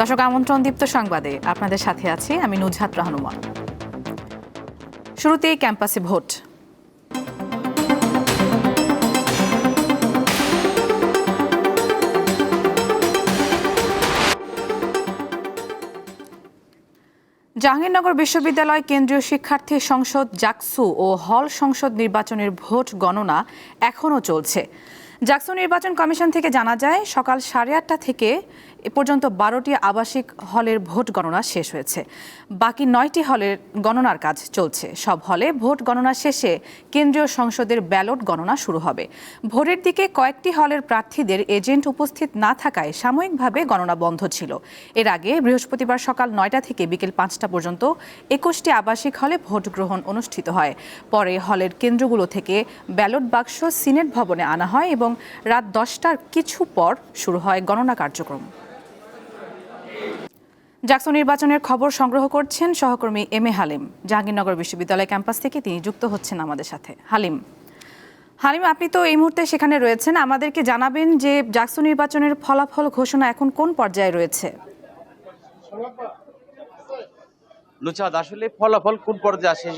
দর্শক, আমন্ত্রণ দীপ্ত সংবাদে আপনাদের সাথে আছি আমি নুজহাত রহনুমান। শুরুতেই ক্যাম্পাসে ভোট। জাহাঙ্গীরনগর বিশ্ববিদ্যালয় কেন্দ্রীয় শিক্ষার্থী সংসদ জাকসু ও হল সংসদ নির্বাচনের ভোট গণনা এখনও চলছে। জাকসু নির্বাচন কমিশন থেকে জানা যায়, সকাল সাড়ে আটটা থেকে এ পর্যন্ত বারোটি আবাসিক হলের ভোট গণনা শেষ হয়েছে। বাকি নয়টি হলের গণনার কাজ চলছে। সব হলে ভোট গণনা শেষে কেন্দ্রীয় সংসদের ব্যালট গণনা শুরু হবে। ভোটের দিকে কয়েকটি হলের প্রার্থীদের এজেন্ট উপস্থিত না থাকায় সাময়িকভাবে গণনা বন্ধ ছিল। এর আগে বৃহস্পতিবার সকাল নয়টা থেকে বিকেল পাঁচটা পর্যন্ত একুশটি আবাসিক হলে ভোট গ্রহণ অনুষ্ঠিত হয়। পরে হলের কেন্দ্রগুলো থেকে ব্যালট বাক্স সিনেট ভবনে আনা হয় এবং রাত দশটার কিছু পর শুরু হয় গণনা কার্যক্রম। জাকসু নির্বাচনের খবর সংগ্রহ করছেন সহকর্মী এম এ হালিম। জাহাঙ্গীরনগর বিশ্ববিদ্যালয় ক্যাম্পাস থেকে তিনি যুক্ত হচ্ছেন আমাদের সাথে। হালিম। হালিম, আপনি তো এই মুহূর্তে সেখানে রয়েছেন। আমাদেরকে জানাবেন যে জাকসন নির্বাচনের ফলাফল ঘোষণা এখন কোন পর্যায়ে রয়েছে? নুচাদ আসলে ফলাফল কোন পর্যায়ে আসে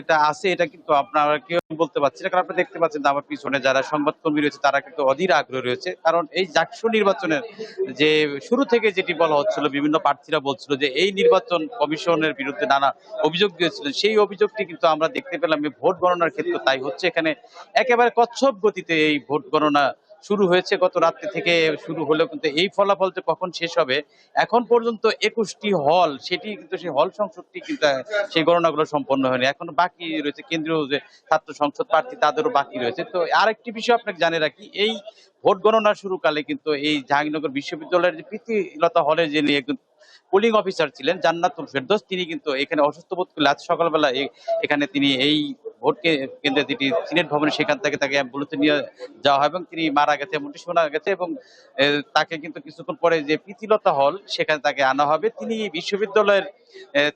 এটা আছে এটা কিন্তু আপনারা কেউ বলতে পারছি না, কারণ আপনি দেখতে পাচ্ছেন আমার পিছনে যারা সংবাদকর্মী রয়েছে, তারা কিন্তু অধীর আগ্রহ রয়েছে। কারণ এই জাকসু নির্বাচনের যে শুরু থেকে যেটি বলা হচ্ছিল, বিভিন্ন প্রার্থীরা বলছিল যে এই নির্বাচন কমিশনের বিরুদ্ধে নানা অভিযোগ দিয়েছিল। সেই অভিযোগটি কিন্তু আমরা দেখতে পেলাম ভোট গণনার ক্ষেত্রে তাই হচ্ছে। এখানে একেবারে কচ্ছপ গতিতে এই ভোট গণনা শুরু হয়েছে গত রাত্রি থেকে শুরু হলেও কিন্তু এই ফলাফল যে কখন শেষ হবে, এখন পর্যন্ত একুশটি হল, সেটি কিন্তু সেই হল সংসদটি কিন্তু সেই গণনাগুলো সম্পন্ন হয়নি। এখন বাকি রয়েছে কেন্দ্রীয় যে ছাত্র সংসদ প্রার্থী, তাদেরও বাকি রয়েছে। তো আরেকটি বিষয় আপনাকে জানে রাখি, এই ভোট গণনা শুরুকালে কিন্তু এই জাহাঙ্গীরনগর বিশ্ববিদ্যালয়ের যে প্রীতিলতা হলে যে নিয়ে পোলিং অফিসার ছিলেন জান্নাতুল ফেরদৌস, তিনি কিন্তু এখানে অসুস্থ বোধ করলে আজ সকালবেলা এখানে তিনি এই ভোট কেন্দ্রে যেটি সিনেট ভবনে সেখান থেকে তাকে অ্যাম্বুলেন্সে নিয়ে যাওয়া হয় এবং তিনি মারা গেছে, এমনটি শোনা গেছে এবং তাকে কিন্তু কিছুক্ষণ পরে যে প্রীতিলতা হল, সেখানে তাকে আনা হবে। তিনি বিশ্ববিদ্যালয়ের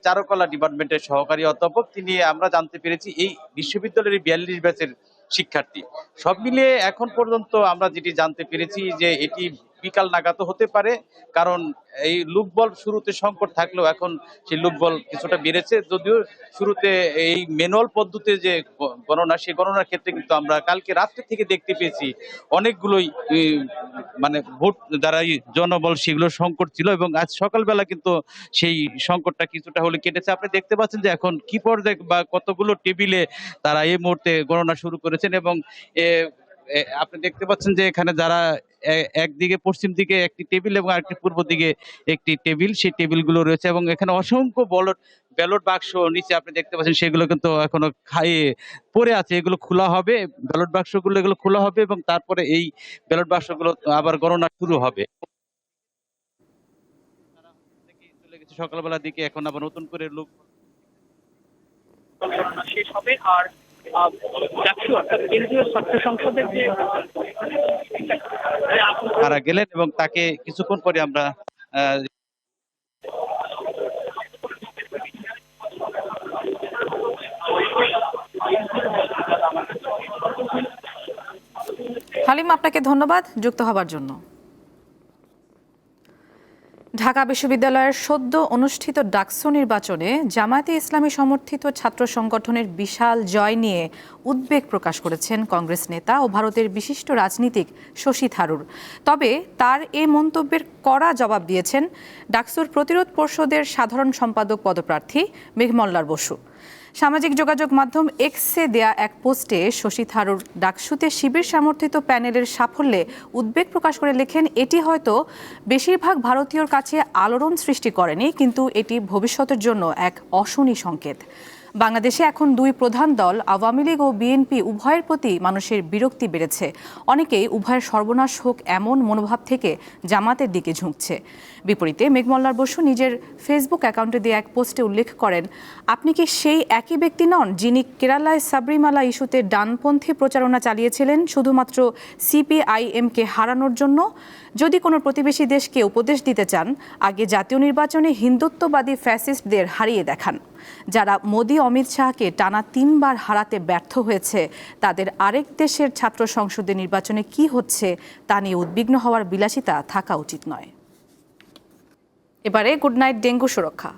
চারুকলা ডিপার্টমেন্টের সহকারী অধ্যাপক। তিনি, আমরা জানতে পেরেছি, এই বিশ্ববিদ্যালয়ের বিয়াল্লিশ ব্যাচের শিক্ষার্থী। সব মিলিয়ে এখন পর্যন্ত আমরা যেটি জানতে পেরেছি যে এটি বিকাল নাগাদও হতে পারে, কারণ এই লোকবল শুরুতে সংকট থাকলেও এখন সেই লোকবল কিছুটা বেড়েছে। যদিও শুরুতে এই ম্যানুয়াল পদ্ধতিতে যে গণনা, সেই গণনার ক্ষেত্রে কিন্তু আমরা কালকে রাত্রে থেকে দেখতে পেয়েছি অনেকগুলোই মানে ভোট দ্বারা জনবল সেগুলো সংকট ছিল এবং আজ সকালবেলা কিন্তু সেই সংকটটা কিছুটা হলে কেটেছে। আপনি দেখতে পাচ্ছেন যে এখন কি পর্যায়ে বা কতগুলো টেবিলে তারা এই মুহূর্তে গণনা শুরু করেছেন এবং আপনি দেখতে পাচ্ছেন যে এখানে যারা একদিকে পশ্চিম দিকে একটি টেবিল এবং আরেকটি পূর্ব দিকে একটি টেবিল। সেই টেবিলগুলো রয়েছে এবং এখানে অসংখ্য বলট ব্যালট বাক্স নিচে আপনি দেখতে পাচ্ছেন, সেগুলো কিন্তু এখনও খাইয়ে পড়ে আছে। এগুলো খোলা হবে, ব্যালট বাক্সগুলো এগুলো খোলা হবে এবং তারপরে এই ব্যালট বাক্সগুলো আবার গণনা শুরু হবে। সকালবেলার দিকে এখন আবার নতুন করে লোক শেষ হবে আর মারা গেলেন এবং তাকে কিছুক্ষণ পরে আমরা হালিম আপনাকে ধন্যবাদ যুক্ত হবার জন্য। ঢাকা বিশ্ববিদ্যালয়ের সদ্য অনুষ্ঠিত ডাকসু নির্বাচনে জামায়াতে ইসলামী সমর্থিত ছাত্র সংগঠনের বিশাল জয় নিয়ে উদ্বেগ প্রকাশ করেছেন কংগ্রেস নেতা ও ভারতের বিশিষ্ট রাজনীতিক শশী থারুর। তবে তার এ মন্তব্যের কড়া জবাব দিয়েছেন ডাকসুর প্রতিরোধ পর্ষদের সাধারণ সম্পাদক পদপ্রার্থী মেঘমল্লার বসু। সামাজিক যোগাযোগ মাধ্যম এক্সে দেয়া এক পোস্টে শশী থারুর ডাকসুতে শিবির সমর্থিত প্যানেলের সাফল্যে উদ্বেগ প্রকাশ করে লেখেন, এটি হয়তো বেশিরভাগ ভারতীয়র কাছে আলোড়ন সৃষ্টি করেনি, কিন্তু এটি ভবিষ্যতের জন্য এক অশনি সংকেত। বাংলাদেশে এখন দুই প্রধান দল, আওয়ামী লীগ ও বিএনপি, উভয়ের প্রতি মানুষের বিরক্তি বেড়েছে। অনেকেই উভয়ের সর্বনাশ হোক এমন মনোভাব থেকে জামাতের দিকে ঝুঁকছে। বিপরীতে মেঘমল্লার বসু নিজের ফেসবুক অ্যাকাউন্টে দিয়ে এক পোস্টে উল্লেখ করেন, আপনি কি সেই একই ব্যক্তি নন যিনি কেরালায় সাবরিমালা ইস্যুতে ডানপন্থী প্রচারণা চালিয়েছিলেন শুধুমাত্র সিপিআইএমকে হারানোর জন্য? যদি কোনো প্রতিবেশী দেশকে উপদেশ দিতে চান, আগে জাতীয় নির্বাচনে হিন্দুত্ববাদী ফ্যাসিস্টদের হারিয়ে দেখান। যারা মোদি অমিত শাহকে টানা তিনবার হারাতে ব্যর্থ হয়েছে, তাদের আরেক দেশের ছাত্র সংসদে নির্বাচনে কি হচ্ছে তা নিয়ে উদ্বিগ্ন হওয়ার বিলাসিতা থাকা উচিত নয়। এবারে গুড নাইট ডেঙ্গু সুরক্ষা।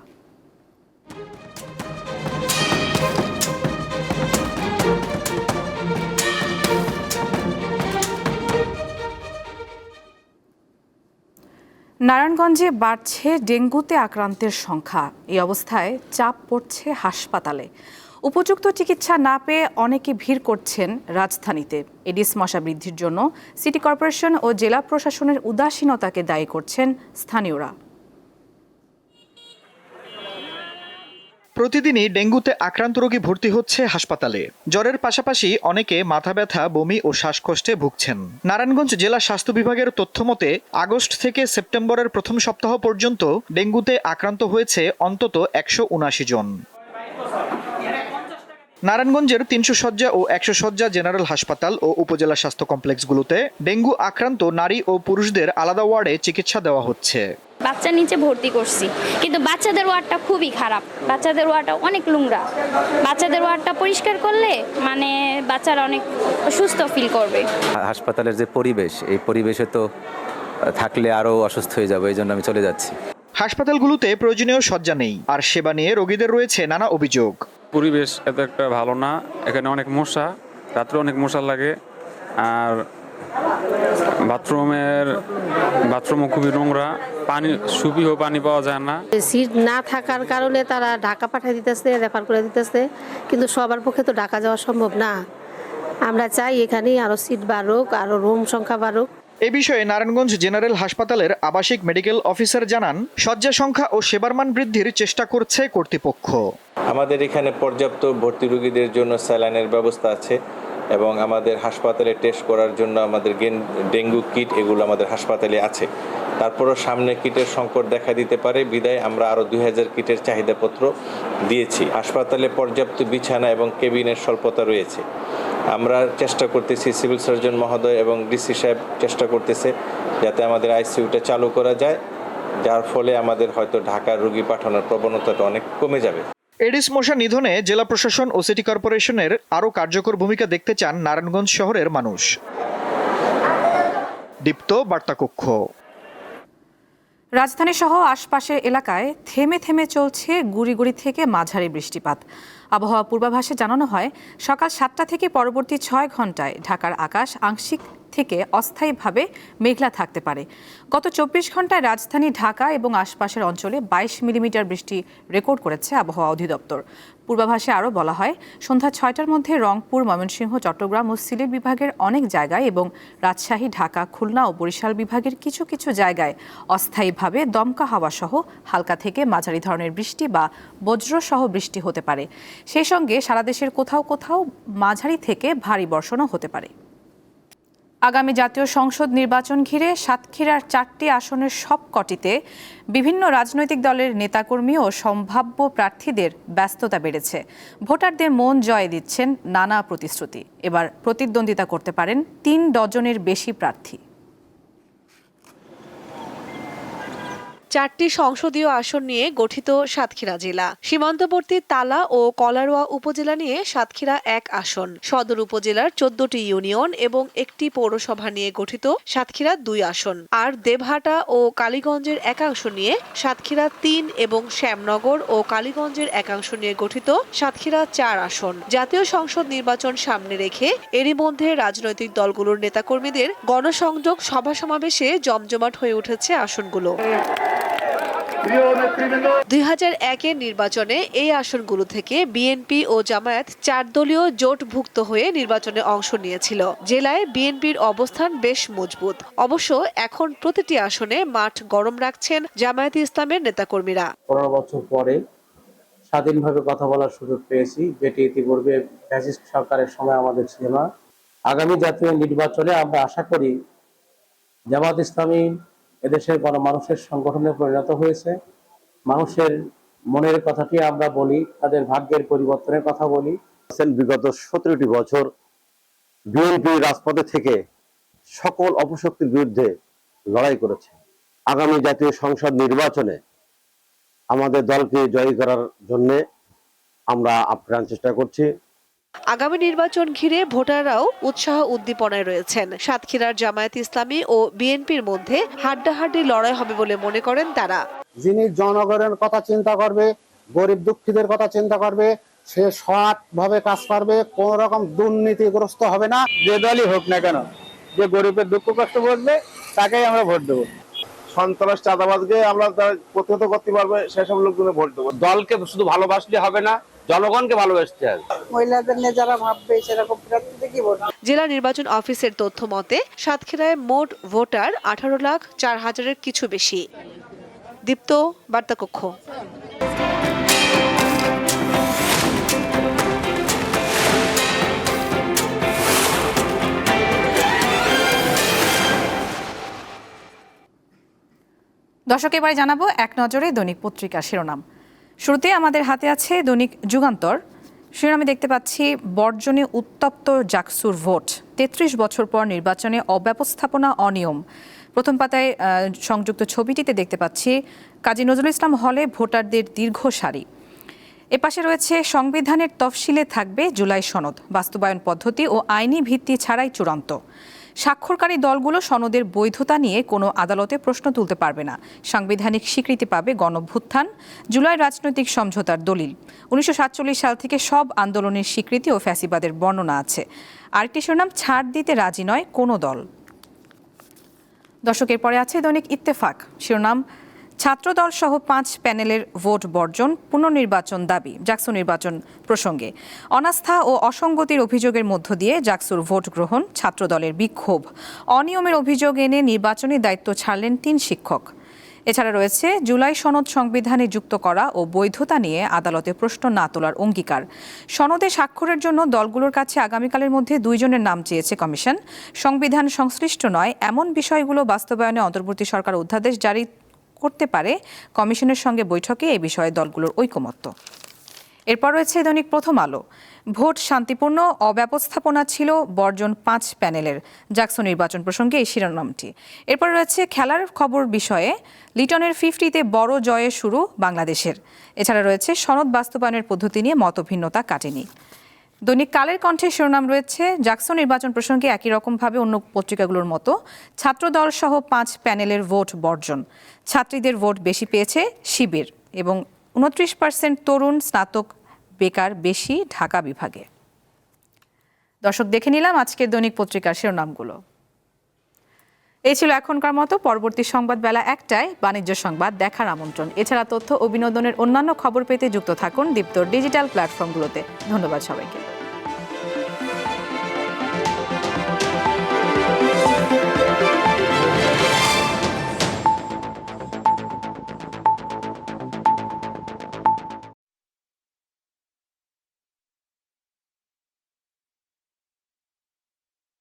নারায়ণগঞ্জে বাড়ছে ডেঙ্গুতে আক্রান্তের সংখ্যা। এই অবস্থায় চাপ পড়ছে হাসপাতালে। উপযুক্ত চিকিৎসা না পেয়ে অনেকে ভিড় করছেন রাজধানীতে। এডিস মশা বৃদ্ধির জন্য সিটি কর্পোরেশন ও জেলা প্রশাসনের উদাসীনতাকে দায়ী করছেন স্থানীয়রা। প্রতিদিনই ডেঙ্গুতে আক্রান্ত রোগী ভর্তি হচ্ছে হাসপাতালে। জ্বরের পাশাপাশি অনেকে মাথা ব্যথা, বমি ও শ্বাসকষ্টে ভুগছেন। নারায়ণগঞ্জ জেলা স্বাস্থ্য বিভাগের তথ্য মতে, আগস্ট থেকে সেপ্টেম্বরের প্রথম সপ্তাহ পর্যন্ত ডেঙ্গুতে আক্রান্ত হয়েছে অন্তত একশো উনাশি জন। নারায়ণগঞ্জের তিনশো শয্যা ও একশো শয্যা জেনারেল হাসপাতাল ও উপজেলা স্বাস্থ্য কমপ্লেক্সগুলোতে ডেঙ্গু আক্রান্ত নারী ও পুরুষদের আলাদা ওয়ার্ডে চিকিৎসা দেওয়া হচ্ছে। বাচ্চা নিচে ভর্তি করছি। কিন্তু বাচ্চাদের ওয়ার্ডটা খুবই খারাপ। বাচ্চাদের ওয়ার্ডটা অনেক নোংরা। বাচ্চাদের ওয়ার্ডটা পরিষ্কার করলে মানে বাচ্চারা অনেক সুস্থ ফিল করবে। হাসপাতালের যে পরিবেশ এই পরিবেশে তো থাকলে আরও অসুস্থ হয়ে যাবে এই জন্য আমি চলে যাচ্ছি। হাসপাতালগুলোতে প্রয়োজনীয় শয্যা নেই আর সেবা নিয়ে রোগীদের রয়েছে নানা অভিযোগ। পরিবেশ এত একটা ভালো না এখানে অনেক মশা রাত্রে অনেক মশা লাগে আর বাথরুমের বাথরুমও খুবই নোংরা। পানি সুপিও পানি পাওয়া যায় না। সিট না থাকার কারণে তারা ঢাকা পাঠিয়ে দিতেছে রেফার করে দিতেছে। কিন্তু সবার পক্ষে তো ঢাকা যাওয়া সম্ভব না। আমরা চাই এখানেই আরও সিট বাড়ুক আরও রুম সংখ্যা বাড়ুক। এ বিষয়ে নারায়ণগঞ্জ জেনারেল হাসপাতালের আবাসিক মেডিকেল অফিসার জানান শয্যা সংখ্যা ও সেবার মান বৃদ্ধির চেষ্টা করছে কর্তৃপক্ষ। আমাদের এখানে পর্যাপ্ত ভর্তি রোগীদের জন্য স্যালাইনের ব্যবস্থা আছে। এবং আমাদের হাসপাতালে টেস্ট করার জন্য আমাদের ডেঙ্গু কিট এগুলো আমাদের হাসপাতালে আছে। তারপরও সামনে কিটের সংকট দেখা দিতে পারে, বিদায় আমরা আরও দুই হাজার কিটের চাহিদাপত্র দিয়েছি। হাসপাতালে পর্যাপ্ত বিছানা এবং কেবিনের স্বল্পতা রয়েছে। আমরা চেষ্টা করতেছি সিভিল সার্জন মহোদয় এবং ডিসি সাহেব চেষ্টা করতেছে যাতে আমাদের আইসিইউটা চালু করা যায়, যার ফলে আমাদের হয়তো ঢাকার রুগী পাঠানোর প্রবণতাটা অনেক কমে যাবে। এডিস মশা নিধনে জেলা প্রশাসন ও সিটি কর্পোরেশনের আরও কার্যকর ভূমিকা দেখতে চান নারায়ণগঞ্জ শহরের মানুষ। দীপ্ত বার্তাকক্ষ। রাজধানী সহ আশপাশের এলাকায় থেমে থেমে চলছে গুড়ি থেকে মাঝারি বৃষ্টিপাত। আবহাওয়া পূর্বাভাসে জানানো হয়, সকাল সাতটা থেকে পরবর্তী ছয় ঘন্টায় ঢাকার আকাশ আংশিক থেকে অস্থায়ীভাবে মেঘলা থাকতে পারে। গত চব্বিশ ঘন্টায় রাজধানী ঢাকা এবং আশপাশের অঞ্চলে বাইশ মিলিমিটার বৃষ্টি রেকর্ড করেছে আবহাওয়া অধিদপ্তর। পূর্বাভাসে আরও বলা হয়, সন্ধ্যা ছয়টার মধ্যে রংপুর, ময়মনসিংহ, চট্টগ্রাম ও সিলেট বিভাগের অনেক জায়গায় এবং রাজশাহী, ঢাকা, খুলনা ও বরিশাল বিভাগের কিছু কিছু জায়গায় অস্থায়ীভাবে দমকা হাওয়া সহ হালকা থেকে মাঝারি ধরনের বৃষ্টি বা বজ্রসহ বৃষ্টি হতে পারে। সেই সঙ্গে সারা দেশের কোথাও কোথাও মাঝারি থেকে ভারী বর্ষণও হতে পারে। আগামী জাতীয় সংসদ নির্বাচন ঘিরে সাতক্ষীরার চারটি আসনের সবকটিতে বিভিন্ন রাজনৈতিক দলের নেতাকর্মী ও সম্ভাব্য প্রার্থীদের ব্যস্ততা বেড়েছে। ভোটারদের মন জয় দিচ্ছেন নানা প্রতিশ্রুতি। এবার প্রতিদ্বন্দ্বিতা করতে পারেন তিন ডজনের বেশি প্রার্থী। চারটি সংসদীয় আসন নিয়ে গঠিত সাতক্ষীরা জেলা। সীমান্তবর্তী তালা ও কলারোয়া উপজেলা নিয়ে সাতক্ষীরা এক আসন। সদর উপজেলার চোদ্দটি ইউনিয়ন এবং একটি পৌরসভা নিয়ে গঠিত সাতক্ষীরা দুই আসন। আর দেবহাটা ও কালীগঞ্জের একাংশ নিয়ে সাতক্ষীরা তিন এবং শ্যামনগর ও কালীগঞ্জের একাংশ নিয়ে গঠিত সাতক্ষীরা চার আসন। জাতীয় সংসদ নির্বাচন সামনে রেখে এরই মধ্যে রাজনৈতিক দলগুলোর নেতাকর্মীদের গণসংযোগ সভা সমাবেশে জমজমাট হয়ে উঠেছে আসনগুলো। দুই হাজার একের নির্বাচনে এই আসনগুলো থেকে বিএনপি ও জামায়াত চার দলীয় জোটভুক্ত হয়ে নির্বাচনে অংশ নিয়েছিল। জেলায় বিএনপির অবস্থান বেশ মজবুত। অবশ্য এখন প্রতিটি আসনে মাঠ গরম রাখছেন জামায়াত ইসলামের নেতাকর্মীরা। পনেরো বছর পরে স্বাধীনভাবে কথা বলার সুযোগ পেয়েছি। যেটি ইতিপূর্বে ফ্যাসিস্ট সরকারের সময় আমাদের ছিল না আগামী জাতীয় নির্বাচনে আমরা আশা করি জামাত ইসলামী এদেশের গণমানুষের সংগঠনে পরিণত হয়েছে। মানুষের মনের কথাটি আমরা বলি, তাদের ভাগ্যের পরিবর্তনের কথা বলি। বিগত সতেরোটি বছর বিএনপি রাজপথে থেকে সকল অপশক্তির বিরুদ্ধে লড়াই করেছে। আগামী জাতীয় সংসদ নির্বাচনে আমাদের দলকে জয়ী করার জন্য আমরা আপ্রাণ চেষ্টা করছি। আগামী নির্বাচন ঘিরে ভোটাররাও উৎসাহ উদ্দীপনায় রয়েছেন। সাতক্ষীরার জামায়াত ইসলামী ও বিএনপির মধ্যে হাড্ডাহাড্ডি লড়াই হবে বলে মনে করেন তারা। যিনি জনগণের কথা চিন্তা করবে গরিব দুঃখীদের কথা চিন্তা করবে সে সৎভাবে কাজ করবে কোন রকম দুর্নীতিগ্রস্ত হবে না। যে দলই হোক না কেন যে গরিবের দুঃখ কষ্ট বুঝবে তাকেই আমরা ভোট দেবো। সন্ত্রাস চাঁদাবাজকে আমরা প্রতিহত করতে পারবে সেসব লোকজনে ভোট দেবো। দলকে শুধু ভালোবাসলে হবে না জনগণকে ভালোবাসতে হবে। মহিলাদের নিয়ে যারা ভাববে সেরকম প্রার্থীতে কি ভোট? জেলা নির্বাচন অফিসের তথ্য মতে সাতক্ষীরায় মোট ভোটার আঠারো লাখ চার হাজারের কিছু বেশি। দীপ্ত বার্তাকক্ষ। দর্শক এবারে জানাব এক নজরে দৈনিক পত্রিকা শিরোনাম। শুরুতে আমাদের হাতে আছে দৈনিক যুগান্তর। শিরোনামে দেখতে পাচ্ছি, বর্জনে উত্তপ্ত জাকসুর ভোট। তেত্রিশ বছর পর নির্বাচনে অব্যবস্থাপনা অনিয়ম। প্রথম পাতায় সংযুক্ত ছবিটিতে দেখতে পাচ্ছি, কাজী নজরুল ইসলাম হলে ভোটারদের দীর্ঘ সারি। এপাশে রয়েছে, সংবিধানের তফসিলে থাকবে জুলাই সনদ, বাস্তবায়ন পদ্ধতি ও আইনি ভিত্তি ছাড়াই চূড়ান্ত। স্বাক্ষরকারী দলগুলো সনদের বৈধতা নিয়ে কোনো আদালতে প্রশ্ন তুলতে পারবে না। সাংবিধানিক স্বীকৃতি পাবে গণভ্যুত্থান, জুলাই রাজনৈতিক সমঝোতার দলিল। উনিশশো সাতচল্লিশ সাল থেকে সব আন্দোলনের স্বীকৃতি ও ফ্যাসিবাদের বর্ণনা আছে। আরেকটি শিরোনাম, ছাড় দিতে রাজি নয় কোনো দল। দর্শকের পরে আছে দৈনিক ইত্তেফাক। শিরোনাম ছাত্রদল সহ পাঁচ প্যানেলের ভোট বর্জন, পুনর্নির্বাচন দাবি, জাকসু নির্বাচন প্রসঙ্গে। অনাস্থা ও অসঙ্গতির অভিযোগের মধ্য দিয়ে জাকসুর ভোট গ্রহণ ছাত্রদলের বিক্ষোভ। অনিয়মের অভিযোগ এনে নির্বাচনী দায়িত্ব ছাড়লেন তিন শিক্ষক। এছাড়া রয়েছে জুলাই সনদ সংবিধানে যুক্ত করা ও বৈধতা নিয়ে আদালতে প্রশ্ন না তোলার অঙ্গীকার। সনদে স্বাক্ষরের জন্য দলগুলোর কাছে আগামীকালের মধ্যে দুইজনের নাম চেয়েছে কমিশন। সংবিধান সংশ্লিষ্ট নয়, এমন বিষয়গুলো বাস্তবায়নে অন্তর্বর্তী সরকার অধ্যাদেশ জারি করতে পারে, কমিশনের সঙ্গে বৈঠকে এ বিষয়ে দলগুলোর ঐকমত্য। এরপর রয়েছে দৈনিক প্রথম আলো। ভোট শান্তিপূর্ণ, অব্যবস্থাপনা ছিল বর্জন পাঁচ প্যানেলের। জাকসু নির্বাচন প্রসঙ্গে এই শিরোনামটি। এরপর রয়েছে খেলার খবর বিষয়ে। লিটনের ফিফটিতে বড় জয়ে শুরু বাংলাদেশের। এছাড়া রয়েছে সনদ বাস্তবায়নের পদ্ধতি নিয়ে মতভিন্নতা কাটেনি। দৈনিক কালের কণ্ঠে শিরোনাম রয়েছে, জাকসু নির্বাচন প্রসঙ্গে একই রকমভাবে অন্য পত্রিকাগুলোর মতো। ছাত্রদল সহ পাঁচ প্যানেলের ভোট বর্জন। ছাত্রীদের ভোট বেশি পেয়েছে শিবির এবং উনত্রিশ পার্সেন্ট তরুণ স্নাতক বেকার বেশি ঢাকা বিভাগে। দর্শক, দেখে নিলাম আজকের দৈনিক পত্রিকার শিরোনামগুলো। এই ছিল এখনকার মতো। পরবর্তী সংবাদ বেলা একটায় বাণিজ্য সংবাদ দেখার আমন্ত্রণ। এছাড়া তথ্য ও বিনোদনের অন্যান্য খবর পেতে যুক্ত থাকুন দীপ্তর ডিজিটাল প্ল্যাটফর্মগুলোতে। ধন্যবাদ সবাইকে।